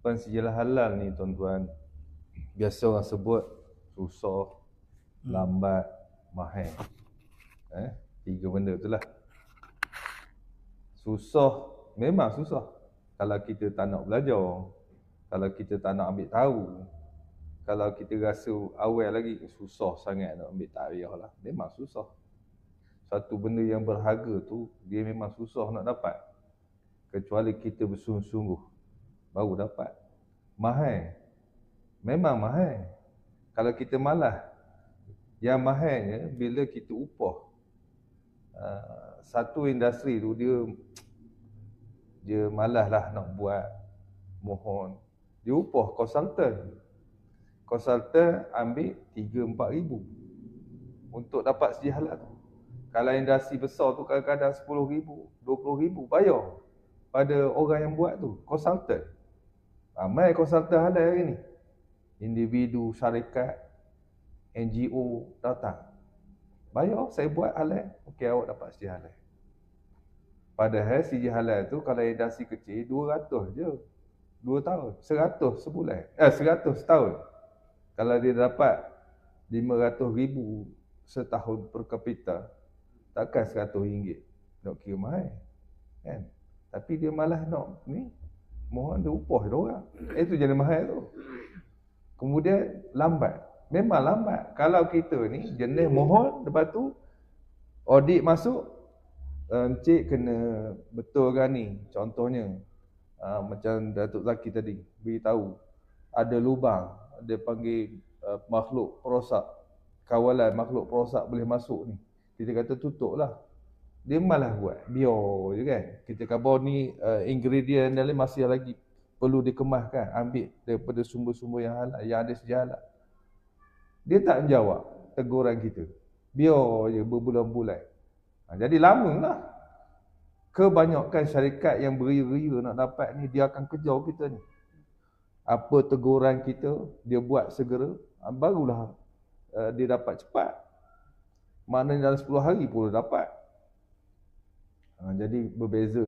pensijilah halal ni tuan-tuan biasa orang sebut susah, hmm. lambat, mahal. Eh, tiga benda tu lah. Susah, memang susah. Kalau kita tak nak belajar, kalau kita tak nak ambil tahu, kalau kita rasa awal lagi, susah sangat nak ambil tariah lah. Memang susah. Satu benda yang berharga tu, dia memang susah nak dapat. Kecuali kita bersungguh-sungguh, baru dapat. Mahal. Memang mahal. Kalau kita malas, yang mahalnya bila kita upah. Uh, satu industri tu dia dia malas lah nak buat mohon. Dia upah konsultan. Konsultan ambil 3-4 ribu untuk dapat sejahala tu. Kalau industri besar tu kadang-kadang 10 ribu, 20 ribu bayar pada orang yang buat tu, konsultan. Ramai konsultan halal hari ni. Individu, syarikat, NGO datang. Bayar, saya buat halal. Okey, awak dapat sijil halal. Padahal sijil halal tu kalau industri kecil, 200 je. 2 tahun. 100 sebulan. Eh, 100 setahun. Kalau dia dapat 500 ribu setahun per kapita, takkan 100 ringgit. Nak kira mahal. Kan? Tapi dia malah nak ni, mohon dia upah dia orang. Itu jadi mahal tu. Kemudian lambat. Memang lambat. Kalau kita ni jenis mohon lepas tu audit masuk Encik kena betulkan ni contohnya uh, macam Datuk Zaki tadi beritahu ada lubang dia panggil uh, makhluk perosak kawalan makhluk perosak boleh masuk ni kita kata tutup lah dia malah buat. Biar je kan. Kita kata ni uh, ingredient dalam masih lagi perlu dikemaskan. Ambil daripada sumber-sumber yang halal yang ada sejalan dia tak menjawab teguran kita. Biar je berbulan-bulan. Ha, jadi lama lah kebanyakan syarikat yang beria-ria nak dapat ni dia akan kejar kita ni. Apa teguran kita dia buat segera ha, barulah uh, dia dapat cepat. Maknanya dalam 10 hari pun dapat ha, jadi berbeza